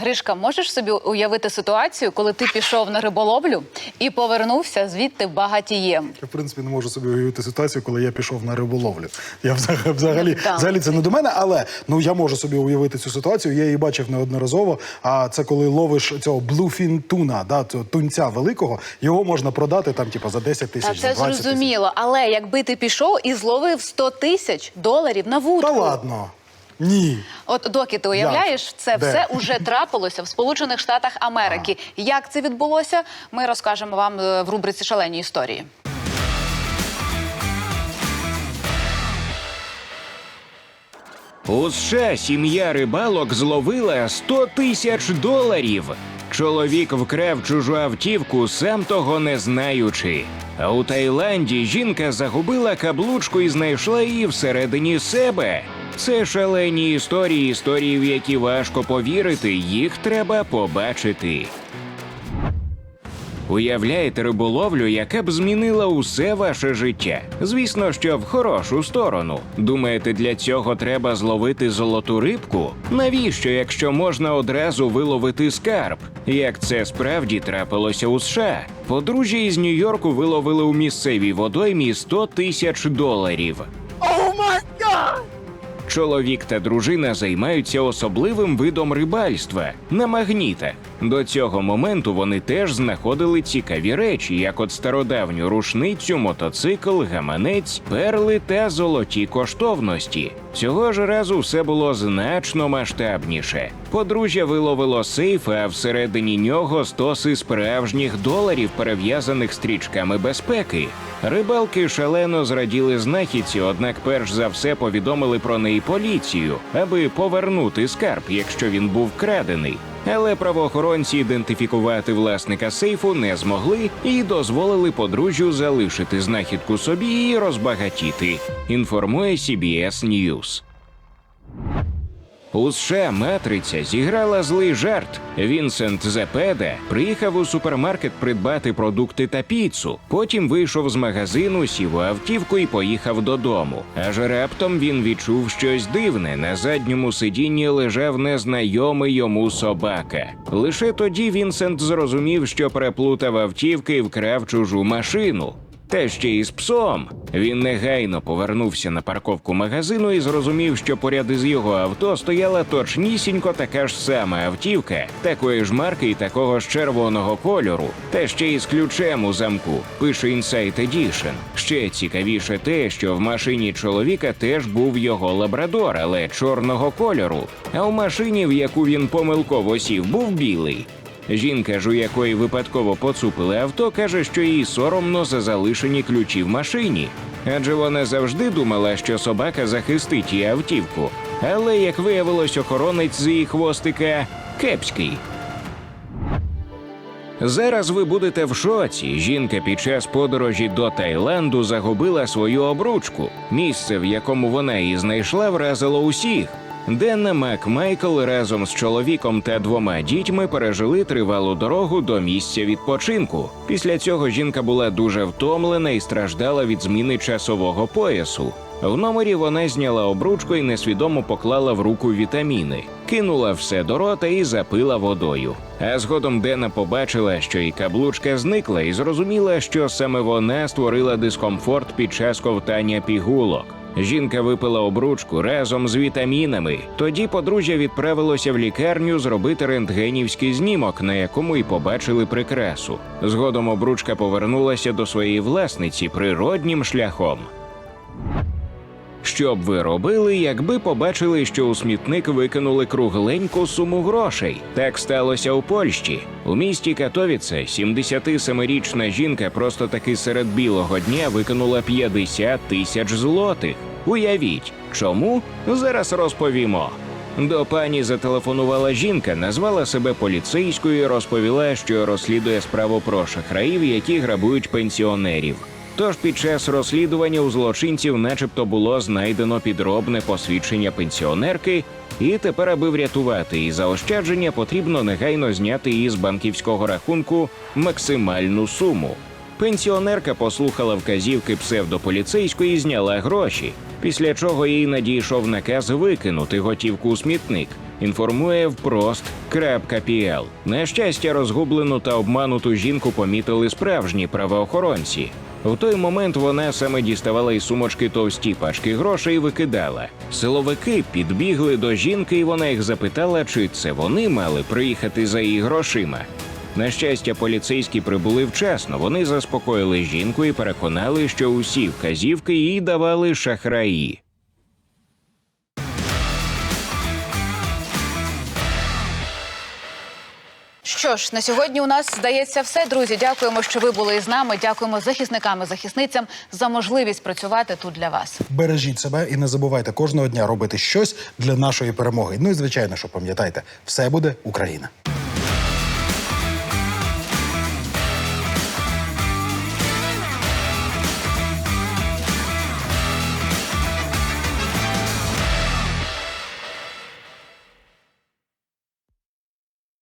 Гришка, можеш собі уявити ситуацію, коли ти пішов на риболовлю і повернувся звідти багатієм? Я, в принципі, не можу собі уявити ситуацію, коли я пішов на риболовлю. Я взагалі, взагалі, Да. взагалі це не до мене, але ну я можу собі уявити цю ситуацію. Я її бачив неодноразово. А це коли ловиш цього bluefin туна, да, цього тунця великого, його можна продати там, типу, за 10 тисяч, це 20 тисяч. зрозуміло, але якби ти пішов і зловив 100 тисяч доларів на вудку. Та ладно. Ні. От доки ти уявляєш, це Де? все уже трапилося в Сполучених Штатах Америки. Як це відбулося? Ми розкажемо вам е, в рубриці Шалені історії. У США сім'я рибалок зловила 100 тисяч доларів. Чоловік вкрав чужу автівку, сам того не знаючи. А у Таїланді жінка загубила каблучку і знайшла її всередині себе. Це шалені історії, історії, в які важко повірити, їх треба побачити. Уявляєте риболовлю, яка б змінила усе ваше життя. Звісно, що в хорошу сторону. Думаєте, для цього треба зловити золоту рибку? Навіщо, якщо можна одразу виловити скарб? Як це справді трапилося у США? Подружжя із Нью-Йорку виловили у місцевій водоймі 100 тисяч доларів. Чоловік та дружина займаються особливим видом рибальства на магнітах. До цього моменту вони теж знаходили цікаві речі, як от стародавню рушницю, мотоцикл, гаманець, перли та золоті коштовності. Цього ж разу все було значно масштабніше. Подружжя виловило сейф, а всередині нього стоси справжніх доларів, перев'язаних стрічками безпеки. Рибалки шалено зраділи знахідці, однак перш за все повідомили про неї поліцію, аби повернути скарб, якщо він був крадений. Але правоохоронці ідентифікувати власника сейфу не змогли і дозволили подружжю залишити знахідку собі і розбагатіти. Інформує CBS News. У США матриця зіграла злий жарт. Вінсент Зепеда приїхав у супермаркет придбати продукти та піцу. Потім вийшов з магазину, сів у автівку і поїхав додому. Аж раптом він відчув щось дивне. На задньому сидінні лежав незнайомий йому собака. Лише тоді Вінсент зрозумів, що переплутав автівки і вкрав чужу машину. Та ще й з псом. Він негайно повернувся на парковку магазину і зрозумів, що поряд із його авто стояла точнісінько така ж сама автівка, такої ж марки і такого ж червоного кольору, та ще й з ключем у замку. Пише Insight Edition. Ще цікавіше те, що в машині чоловіка теж був його лабрадор, але чорного кольору. А в машині, в яку він помилково сів, був білий. Жінка ж, у якої випадково поцупили авто, каже, що їй соромно за залишені ключі в машині. Адже вона завжди думала, що собака захистить її автівку. Але, як виявилось, охоронець з її хвостика кепський. Зараз ви будете в шоці. Жінка під час подорожі до Таїланду загубила свою обручку. Місце, в якому вона її знайшла, вразило усіх. Денна Макмайкл разом з чоловіком та двома дітьми пережили тривалу дорогу до місця відпочинку. Після цього жінка була дуже втомлена і страждала від зміни часового поясу. В номері вона зняла обручку і несвідомо поклала в руку вітаміни, кинула все до рота і запила водою. А згодом Дена побачила, що і каблучка зникла, і зрозуміла, що саме вона створила дискомфорт під час ковтання пігулок. Жінка випила обручку разом з вітамінами. Тоді подружжя відправилося в лікарню зробити рентгенівський знімок, на якому й побачили прикрасу. Згодом обручка повернулася до своєї власниці природнім шляхом. Що б ви робили, якби побачили, що у смітник викинули кругленьку суму грошей? Так сталося у Польщі. У місті Катовіце 77-річна жінка просто таки серед білого дня викинула 50 тисяч злотих. Уявіть, чому? Зараз розповімо. До пані зателефонувала жінка, назвала себе поліцейською і розповіла, що розслідує справу про шахраїв, які грабують пенсіонерів. Тож під час розслідування у злочинців, начебто, було знайдено підробне посвідчення пенсіонерки, і тепер, аби врятувати її заощадження, потрібно негайно зняти її з банківського рахунку максимальну суму. Пенсіонерка послухала вказівки псевдополіцейської і зняла гроші, після чого їй надійшов наказ викинути готівку у смітник. Інформує впрост.pl. На щастя, розгублену та обмануту жінку помітили справжні правоохоронці. В той момент вона саме діставала із сумочки товсті пачки грошей і викидала. Силовики підбігли до жінки, і вона їх запитала, чи це вони мали приїхати за її грошима. На щастя, поліцейські прибули вчасно. Вони заспокоїли жінку і переконали, що усі вказівки їй давали шахраї. Що ж, на сьогодні у нас здається все, друзі. Дякуємо, що ви були із нами. Дякуємо захисникам і захисницям за можливість працювати тут для вас. Бережіть себе і не забувайте кожного дня робити щось для нашої перемоги. Ну і звичайно, що пам'ятайте, все буде Україна.